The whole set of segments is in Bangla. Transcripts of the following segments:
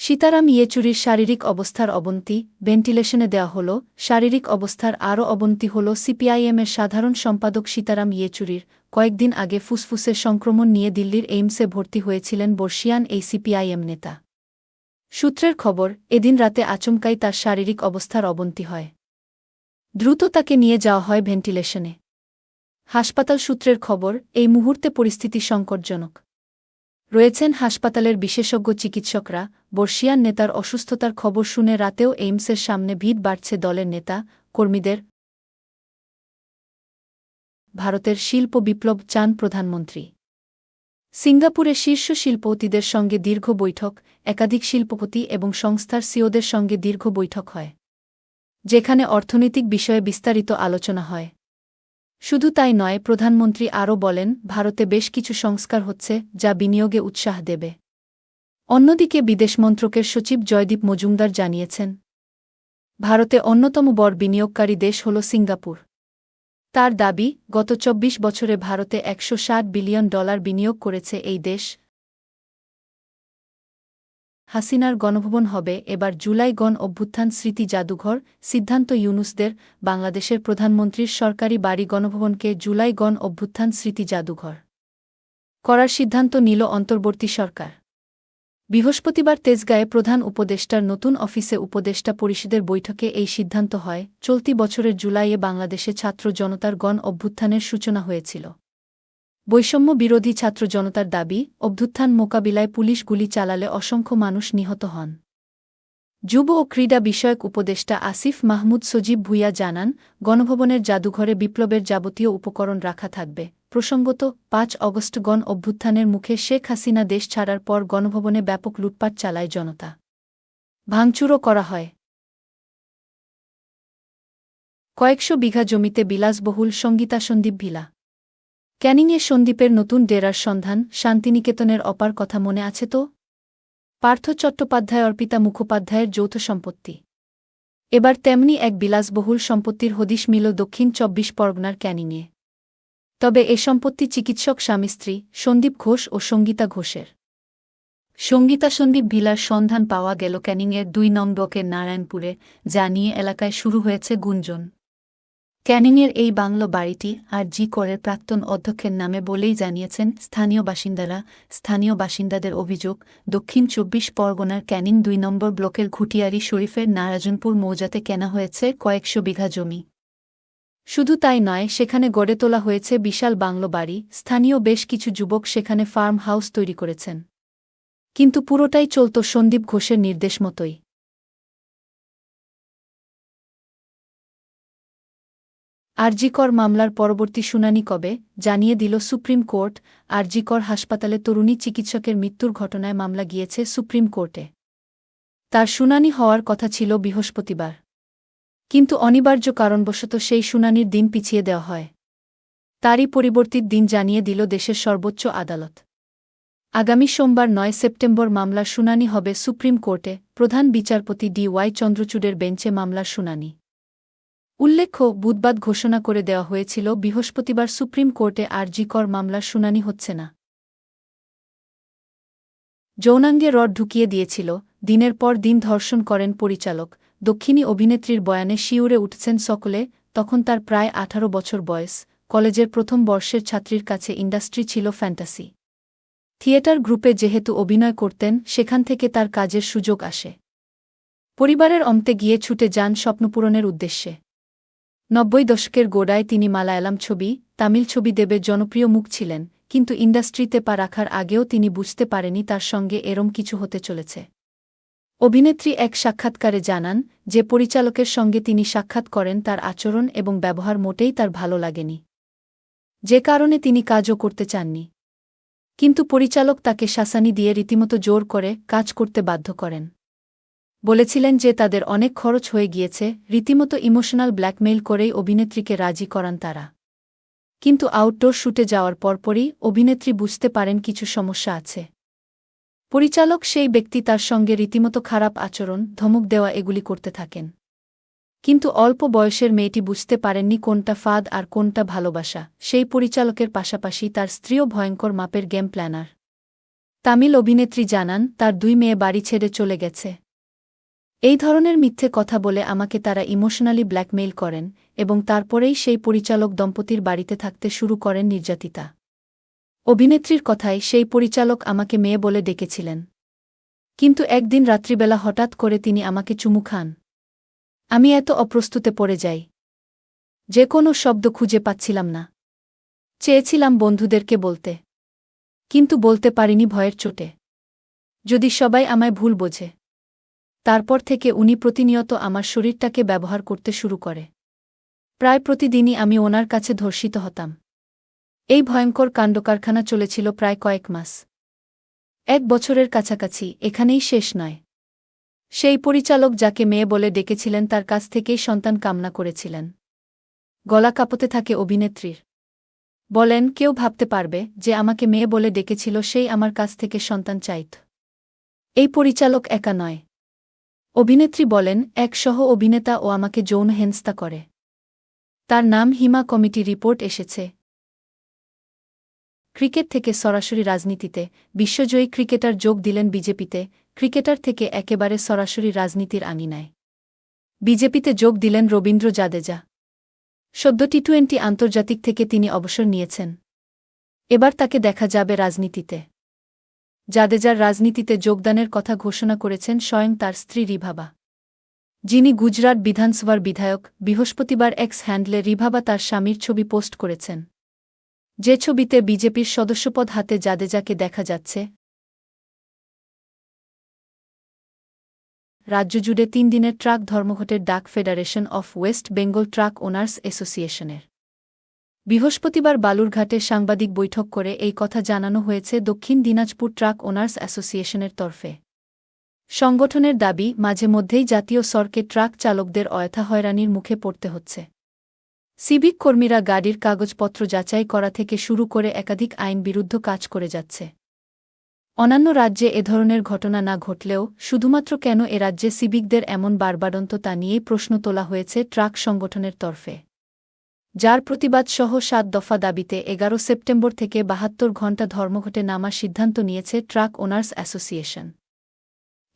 সীতারাম ইয়েচুরির শারীরিক অবস্থার অবনতি, ভেন্টিলেশনে দেওয়া হল, শারীরিক অবস্থার আরও অবনতি হল সিপিআইএমের সাধারণ সম্পাদক সীতারাম ইয়েচুরির কয়েকদিন আগে ফুসফুসের সংক্রমণ নিয়ে দিল্লির এইমসে ভর্তি হয়েছিলেন বর্ষিয়ান এই সিপিআইএম নেতা। সূত্রের খবর, এদিন রাতে আচমকাই তার শারীরিক অবস্থার অবনতি হয়। দ্রুত তাকে নিয়ে যাওয়া হয় ভেন্টিলেশনে। হাসপাতাল সূত্রের খবর, এই মুহূর্তে পরিস্থিতি সংকটজনক। রয়েছেন হাসপাতালের বিশেষজ্ঞ চিকিৎসকরা। বর্ষিয়ান নেতার অসুস্থতার খবর শুনে রাতেও এইমসের সামনে ভিড় বাড়ছে দলের নেতা, কর্মীদের। ভারতের শিল্প বিপ্লব চান প্রধানমন্ত্রী। সিঙ্গাপুরে শীর্ষ শিল্পপতিদের সঙ্গে দীর্ঘ বৈঠক, একাধিক শিল্পপতি এবং সংস্থার সিওদের সঙ্গে দীর্ঘ বৈঠক হয়, যেখানে অর্থনৈতিক বিষয়ে বিস্তারিত আলোচনা হয়। শুধু তাই নয়, প্রধানমন্ত্রী আরও বলেন, ভারতে বেশ কিছু সংস্কার হচ্ছে, যা বিনিয়োগে উৎসাহ দেবে। অন্যদিকে বিদেশ মন্ত্রকের সচিব জয়দীপ মজুমদার জানিয়েছেন, ভারতে অন্যতম বড় বিনিয়োগকারী দেশ হল সিঙ্গাপুর। তার দাবি, গত চব্বিশ বছরে ভারতে একশ ষাট বিলিয়ন ডলার বিনিয়োগ করেছে এই দেশ হাসিনার গণভবন হবে এবার জুলাই গণ অভ্যুত্থান স্মৃতি জাদুঘর, সিদ্ধান্ত ইউনুসদের, বাংলাদেশের প্রধানমন্ত্রীর সরকারি বাড়ি গণভবনকে জুলাই গণ অভ্যুত্থান স্মৃতি জাদুঘর করার সিদ্ধান্ত নিল অন্তর্বর্তী সরকার। বৃহস্পতিবার তেজগাঁয়ে প্রধান উপদেষ্টার নতুন অফিসে উপদেষ্টা পরিষদের বৈঠকে এই সিদ্ধান্ত হয়। চলতি বছরের জুলাইয়ে বাংলাদেশে ছাত্র জনতার গণ অভ্যুত্থানের সূচনা হয়েছিল। বৈষম্য বিরোধী ছাত্র জনতার দাবি, অভ্যুত্থান মোকাবিলায় পুলিশ গুলি চালালে অসংখ্য মানুষ নিহত হন। যুব ও ক্রীড়া বিষয়ক উপদেষ্টা আসিফ মাহমুদ সজীব ভুইয়া জানান, গণভবনের জাদুঘরে বিপ্লবের যাবতীয় উপকরণ রাখা থাকবে। প্রসঙ্গত, পাঁচ অগস্ট গণ অভ্যুত্থানের মুখে শেখ হাসিনা দেশ ছাড়ার পর গণভবনে ব্যাপক লুটপাট চালায় জনতা। ভাঙচুরও করা হয়। কয়েকশো বিঘা জমিতে বিলাসবহুল সঙ্গীতা সন্দীপ ভিলা। ক্যানিংয়ে সন্দীপের নতুন ডেরার সন্ধান, শান্তিনিকেতনের অপার কথা মনে আছে তো? পার্থ চট্টোপাধ্যায় অর্পিতা মুখোপাধ্যায়ের যৌথ সম্পত্তি। এবার তেমনি এক বিলাসবহুল সম্পত্তির হদিশ মিল দক্ষিণ চব্বিশ পরগনার ক্যানিংয়ে। তবে এ সম্পত্তি চিকিৎসক স্বামী স্ত্রী, সন্দীপ ঘোষ ও সঙ্গীতা ঘোষের। সঙ্গীতা সন্দীপ ভিলার সন্ধান পাওয়া গেল ক্যানিংয়ের দুই নং নারায়ণপুরে, যা নিয়ে এলাকায় শুরু হয়েছে গুঞ্জন। ক্যানিংয়ের এই বাংলো বাড়িটি আর জি করের প্রাক্তন অধ্যক্ষের নামে বলেই জানিয়েছেন স্থানীয় বাসিন্দারা। স্থানীয় বাসিন্দাদের অভিযোগ, দক্ষিণ চব্বিশ পরগনার ক্যানিং দুই নম্বর ব্লকের ঘুটিয়ারি শরীফের নারাজনপুর মৌজাতে কেনা হয়েছে কয়েকশো বিঘা জমি। শুধু তাই নয়, সেখানে গড়ে তোলা হয়েছে বিশাল বাংলো বাড়ি। স্থানীয় বেশ কিছু যুবক সেখানে ফার্ম হাউস তৈরি করেছেন। কিন্তু পুরোটাই চলত সন্দীপ ঘোষের নির্দেশ মতোই। আরজিকর মামলার পরবর্তী শুনানি কবে, জানিয়ে দিল সুপ্রিম কোর্ট, আরজিকর হাসপাতালে তরুণী চিকিৎসকের মৃত্যুর ঘটনায় মামলা গিয়েছে সুপ্রিম কোর্টে। তার শুনানি হওয়ার কথা ছিল বৃহস্পতিবার। কিন্তু অনিবার্য কারণবশত সেই শুনানির দিন পিছিয়ে দেওয়া হয়। তারই পরিবর্তিত দিন জানিয়ে দিল দেশের সর্বোচ্চ আদালত। আগামী সোমবার নয় সেপ্টেম্বর মামলার শুনানি হবে সুপ্রিম কোর্টে, প্রধান বিচারপতি ডি ওয়াই চন্দ্রচূড়ের বেঞ্চে মামলার শুনানি। উল্লেখ্য বুধবাদ ঘোষণা করে দেওয়া হয়েছিল, বৃহস্পতিবার সুপ্রিম কোর্টে আরজিকর মামলার শুনানি হচ্ছে না। যৌনাঙ্গে রড ঢুকিয়ে দিয়েছিল, দিনের পর দিন ধর্ষণ করেন পরিচালক, দক্ষিণী অভিনেত্রীর বয়ানে শিউরে উঠছেন সকলে, তখন তার প্রায় আঠারো বছর বয়স, কলেজের প্রথম বর্ষের ছাত্রীর কাছে ইন্ডাস্ট্রি ছিল ফ্যান্টাসি। থিয়েটার গ্রুপে যেহেতু অভিনয় করতেন, সেখান থেকে তার কাজের সুযোগ আসে। পরিবারের অন্তে গিয়ে ছুটে যান স্বপ্নপূরণের উদ্দেশ্যে। নব্বই দশকের গোড়ায় তিনি মালায়ালাম ছবি, তামিল ছবি দেবের জনপ্রিয় মুখ ছিলেন, কিন্তু ইন্ডাস্ট্রিতে পা রাখার আগেও তিনি বুঝতে পারেনি তার সঙ্গে এরম কিছু হতে চলেছে। অভিনেত্রী এক সাক্ষাৎকারে জানান, যে পরিচালকের সঙ্গে তিনি সাক্ষাৎ করেন তার আচরণ এবং ব্যবহার মোটেই তার ভালো লাগেনি। যে কারণে তিনি কাজও করতে চাননি। কিন্তু পরিচালক তাকে শাসানি দিয়ে রীতিমতো জোর করে কাজ করতে বাধ্য করেন। বলেছিলেন যে তাদের অনেক খরচ হয়ে গিয়েছে, রীতিমতো ইমোশনাল ব্ল্যাকমেইল করেই অভিনেত্রীকে রাজি করান তারা। কিন্তু আউটডোর শুটে যাওয়ার পরপরই অভিনেত্রী বুঝতে পারেন কিছু সমস্যা আছে। পরিচালক সেই ব্যক্তি তার সঙ্গে রীতিমতো খারাপ আচরণ, ধমক দেওয়া এগুলি করতে থাকেন। কিন্তু অল্প বয়সের মেয়েটি বুঝতে পারেননি কোনটা ফাদ আর কোনটা ভালোবাসা, সেই পরিচালকের পাশাপাশি তার স্ত্রীও ভয়ঙ্কর মাপের গেম প্ল্যানার। তামিল অভিনেত্রী জানান, তার দুই মেয়ে বাড়ি ছেড়ে চলে গেছে। এই ধরনের মিথ্যে কথা বলে আমাকে তারা ইমোশনালি ব্ল্যাকমেইল করেন এবং তারপরেই সেই পরিচালক দম্পতির বাড়িতে থাকতে শুরু করেন নির্যাতিতা। অভিনেত্রীর কথায় সেই পরিচালক আমাকে মেয়ে বলে ডেকেছিলেন। কিন্তু একদিন রাত্রিবেলা হঠাৎ করে তিনি আমাকে চুমু খান। আমি এত অপ্রস্তুতে পড়ে যাই। যে কোনো শব্দ খুঁজে পাচ্ছিলাম না। চেয়েছিলাম বন্ধুদেরকে বলতে। কিন্তু বলতে পারিনি ভয়ের চোটে। যদি সবাই আমায় ভুল বোঝে। তারপর থেকে উনি প্রতিনিয়ত আমার শরীরটাকে ব্যবহার করতে শুরু করে। প্রায় প্রতিদিনই আমি ওনার কাছে ধর্ষিত হতাম। এই ভয়ঙ্কর কাণ্ডকারখানা চলেছিল প্রায় কয়েক মাস। এক বছরের কাছাকাছি, এখানেই শেষ নয়। সেই পরিচালক যাকে মেয়ে বলে ডেকেছিলেন তার কাছ থেকেই সন্তান কামনা করেছিলেন। গলা কাঁপতে থাকে অভিনেত্রীর। বলেন, কেউ ভাবতে পারবে যে আমাকে মেয়ে বলে ডেকেছিল সেই আমার কাছ থেকে সন্তান চাইত। এই পরিচালক একা নয়। অভিনেত্রী বলেন, এক সহ অভিনেতা ও আমাকে যৌন হেনস্তা করে। তার নাম হিমা কমিটি রিপোর্ট এসেছে। ক্রিকেট থেকে সরাসরি রাজনীতিতে, বিশ্বজয়ী ক্রিকেটার যোগ দিলেন বিজেপিতে, ক্রিকেটার থেকে একেবারে সরাসরি রাজনীতির আঙিনায়। বিজেপিতে যোগ দিলেন রবীন্দ্র জাদেজা। সদ্য টি টোয়েন্টি আন্তর্জাতিক থেকে তিনি অবসর নিয়েছেন। এবার তাকে দেখা যাবে রাজনীতিতে। জাদেজার রাজনীতিতে যোগদানের কথা ঘোষণা করেছেন স্বয়ং তার স্ত্রী রিভাবা। যিনি গুজরাট বিধানসভার বিধায়ক, বৃহস্পতিবার এক্স হ্যান্ডলে রিভাবা তার স্বামীর ছবি পোস্ট করেছেন। যে ছবিতে বিজেপির সদস্যপদ হাতে জাদেজাকে দেখা যাচ্ছে। রাজ্যজুড়ে তিন দিনের ট্রাক ধর্মঘটের ডাক federation of West Bengal truck owners অ্যাসোসিয়েশনের। বৃহস্পতিবার বালুরঘাটে সাংবাদিক বৈঠক করে এই কথা জানানো হয়েছে দক্ষিণ দিনাজপুর ট্রাক ওনার্স অ্যাসোসিয়েশনের তরফে। সংগঠনের দাবি, মাঝে মধ্যেই জাতীয় সরকে ট্রাক চালকদের অয়থা হয়রানির মুখে পড়তে হচ্ছে। সিভিক কর্মীরা গাড়ির কাগজপত্র যাচাই করা থেকে শুরু করে একাধিক আইন বিরুদ্ধ কাজ করে যাচ্ছে। অন্যান্য রাজ্যে এ ধরনের ঘটনা না ঘটলেও, শুধুমাত্র কেন এ রাজ্যে সিভিকদের এমন বারবারন্ত তা নিয়েই প্রশ্ন তোলা হয়েছে ট্রাক সংগঠনের তরফে। যার প্রতিবাদ সহ সাত দফা দাবিতে এগারো সেপ্টেম্বর থেকে বাহাত্তর ঘণ্টা ধর্মঘটে নামার সিদ্ধান্ত নিয়েছে ট্রাক ওনার্স অ্যাসোসিয়েশন।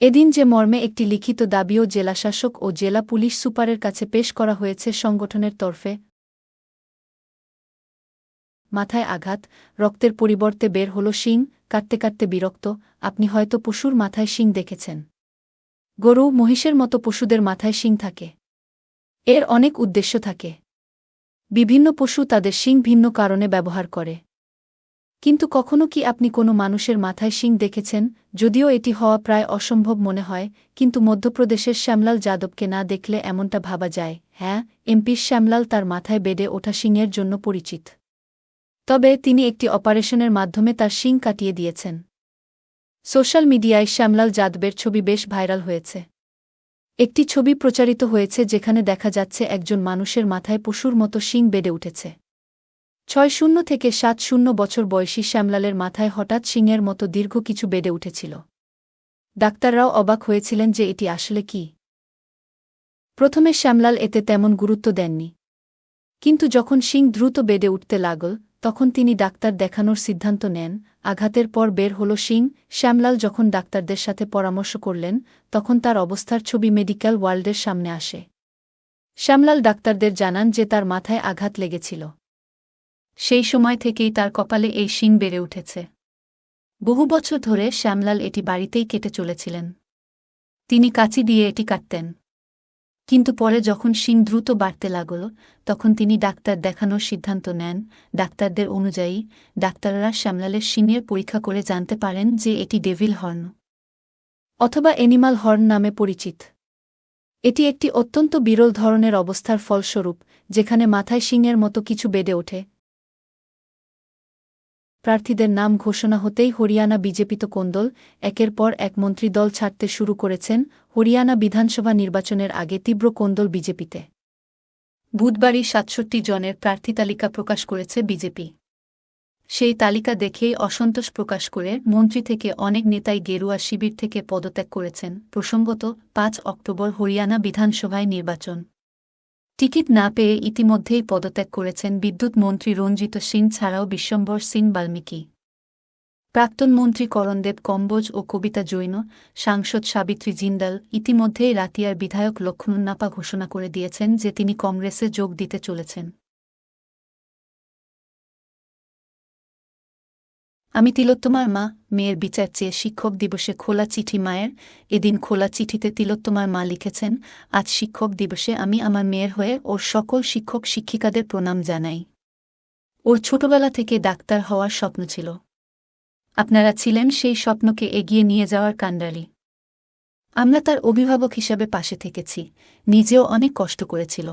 এদিন যে মর্মে একটি লিখিত দাবিও জেলাশাসক ও জেলা পুলিশ সুপারের কাছে পেশ করা হয়েছে সংগঠনের তরফে। মাথায় আঘাত, রক্তের পরিবর্তে বের হল শিং, কাটতে কাটতে বিরক্ত, আপনি হয়তো পশুর মাথায় শিং দেখেছেন। গরু মহিষের মতো পশুদের মাথায় শিং থাকে। এর অনেক উদ্দেশ্য থাকে। বিভিন্ন পশু তাদের শিং ভিন্ন কারণে ব্যবহার করে। কিন্তু কখনো কি আপনি কোনো মানুষের মাথায় শিং দেখেছেন? যদিও এটি হওয়া প্রায় অসম্ভব মনে হয়, কিন্তু মধ্যপ্রদেশের শ্যামলাল যাদবকে না দেখলে এমনটা ভাবা যায়। হ্যাঁ এমপি শ্যামলাল তার মাথায় বেডে ওঠা শিংয়ের জন্য পরিচিত। তবে তিনি একটি অপারেশনের মাধ্যমে তার শিং কাটিয়ে দিয়েছেন। সোশ্যাল মিডিয়ায় শ্যামলাল যাদবের ছবি বেশ ভাইরাল হয়েছে। একটি ছবি প্রচারিত হয়েছে যেখানে দেখা যাচ্ছে একজন মানুষের মাথায় পশুর মতো শিং বেড়ে উঠেছে। ছয় শূন্য থেকে সাত শূন্য বছর বয়সী শ্যামলালের মাথায় হঠাৎ শিংয়ের মতো দীর্ঘ কিছু বেড়ে উঠেছিল। ডাক্তাররাও অবাক হয়েছিলেন যে এটি আসলে কি। প্রথমে শ্যামলাল এতে তেমন গুরুত্ব দেননি। কিন্তু যখন শিং দ্রুত বেড়ে উঠতে লাগল তখন তিনি ডাক্তার দেখানোর সিদ্ধান্ত নেন, আঘাতের পর বের হল সিং, শ্যামলাল যখন ডাক্তারদের সাথে পরামর্শ করলেন, তখন তার অবস্থার ছবি মেডিকেল ওয়ার্ল্ডের সামনে আসে। শ্যামলাল ডাক্তারদের জানান যে তার মাথায় আঘাত লেগেছিল। সেই সময় থেকেই তার কপালে এই শিং বেড়ে উঠেছে। বহু বছর ধরে শ্যামলাল এটি বাড়িতেই কেটে চলেছিলেন। তিনি কাচি দিয়ে এটি কাটতেন। কিন্তু পরে যখন শিং দ্রুত বাড়তে লাগল, তখন তিনি ডাক্তার দেখানোর সিদ্ধান্ত নেন। ডাক্তারদের অনুযায়ী, ডাক্তাররা শ্যামলালের শিংয়ের পরীক্ষা করে জানতে পারেন যে এটি ডেভিল হর্ন অথবা এনিমাল হর্ন নামে পরিচিত। এটি একটি অত্যন্ত বিরল ধরনের অবস্থার ফলস্বরূপ, যেখানে মাথায় শিংয়ের মতো কিছু বেড়ে ওঠে। প্রার্থীদের নাম ঘোষণা হতেই হরিয়ানা বিজেপি তো কোন্দল একের পর এক মন্ত্রী দল ছাড়তে শুরু করেছেন হরিয়ানা বিধানসভা নির্বাচনের আগে তীব্র কোন্দল বিজেপিতে। বুধবারই সাতষট্টি জনের প্রার্থী তালিকা প্রকাশ করেছে বিজেপি। সেই তালিকা দেখেই অসন্তোষ প্রকাশ করে মন্ত্রী থেকে অনেক নেতাই গেরুয়া শিবির থেকে পদত্যাগ করেছেন, প্রসঙ্গত পাঁচ অক্টোবর হরিয়ানা বিধানসভায় নির্বাচন। টিকিট না পেয়ে ইতিমধ্যেই পদত্যাগ করেছেন বিদ্যুৎ মন্ত্রী রঞ্জিত সিং, ছাড়াও বিশ্বম্বর সিং বাল্মীকি। প্রাক্তন মন্ত্রী করণদেব কম্বোজ ও কবিতা জৈন, সাংসদ সাবিত্রী জিন্দাল ইতিমধ্যেই রাতিয়ার বিধায়ক লক্ষ্মণুন্নাপা ঘোষণা করে দিয়েছেন যে তিনি কংগ্রেসে যোগ দিতে চলেছেন। আমি তিলোত্তমার মা, মেয়ের বিচার চেয়ে শিক্ষক দিবসে খোলা চিঠি মায়ের, এদিন খোলা চিঠিতে তিলোত্তমার মা লিখেছেন, আজ শিক্ষক দিবসে আমি আমার মেয়ের হয়ে ওর সকল শিক্ষক শিক্ষিকাদের প্রণাম জানাই। ওর ছোটবেলা থেকে ডাক্তার হওয়ার স্বপ্ন ছিল। আপনারা ছিলেন সেই স্বপ্নকে এগিয়ে নিয়ে যাওয়ার কাণ্ডারি। আমরা তার অভিভাবক হিসাবে পাশে থেকেছি, নিজেও অনেক কষ্ট করেছিল।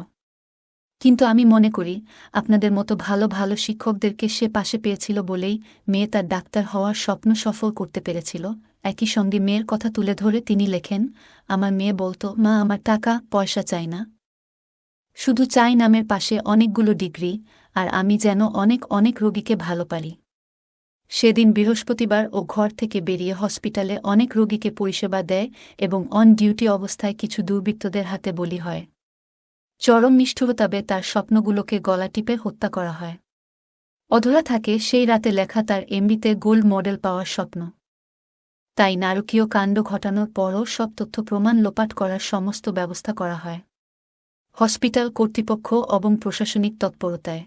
কিন্তু আমি মনে করি, আপনাদের মতো ভালো ভালো শিক্ষকদেরকে সে পাশে পেয়েছিল বলেই মেয়ে তার ডাক্তার হওয়ার স্বপ্ন সফল করতে পেরেছিল। একই সঙ্গে মেয়ের কথা তুলে ধরে তিনি লেখেন, আমার মেয়ে বলতো, মা, আমার টাকা, পয়সা চাই না। শুধু চাই নামের পাশে অনেকগুলো ডিগ্রি, আর আমি যেন অনেক অনেক রোগীকে ভালো পারি। সেদিন বৃহস্পতিবার ও ঘর থেকে বেরিয়ে হসপিটালে অনেক রোগীকে পরিষেবা দেয় এবং অন ডিউটি অবস্থায় কিছু দুর্বৃত্তদের হাতে বলি হয়। চরম নিষ্ঠুরতাবে তার স্বপ্নগুলোকে গলা টিপে হত্যা করা হয়। অধরা থাকে সেই রাতে লেখা তার এমবিতে গোল্ড মডেল পাওয়ার স্বপ্ন। তাই নারকীয় কাণ্ড ঘটানোর পরও সব তথ্য প্রমাণ লোপাট করার সমস্ত ব্যবস্থা করা হয়। হসপিটাল কর্তৃপক্ষ এবং প্রশাসনিক তৎপরতায়।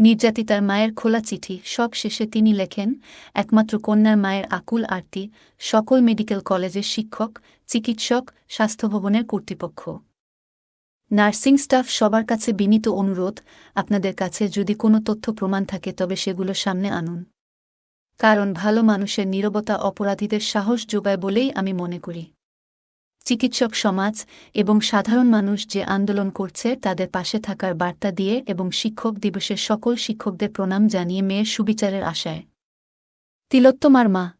নির্যাতিতার মায়ের খোলা চিঠি সব শেষে তিনি লেখেন, একমাত্র কন্যার মায়ের আকুল আরতি, সকল মেডিকেল কলেজের শিক্ষক, চিকিৎসক, স্বাস্থ্যভবনের কর্তৃপক্ষ। নার্সিং স্টাফ সবার কাছে বিনীত অনুরোধ, আপনাদের কাছে যদি কোনো তথ্য প্রমাণ থাকে তবে সেগুলো সামনে আনুন। কারণ ভালো মানুষের নীরবতা অপরাধীদের সাহস যোগায় বলেই আমি মনে করি। চিকিৎসক সমাজ এবং সাধারণ মানুষ যে আন্দোলন করছে তাদের পাশে থাকার বার্তা দিয়ে এবং শিক্ষক দিবসের সকল শিক্ষকদের প্রণাম জানিয়ে মেয়ের সুবিচারের আশায়। তিলোত্তমার মা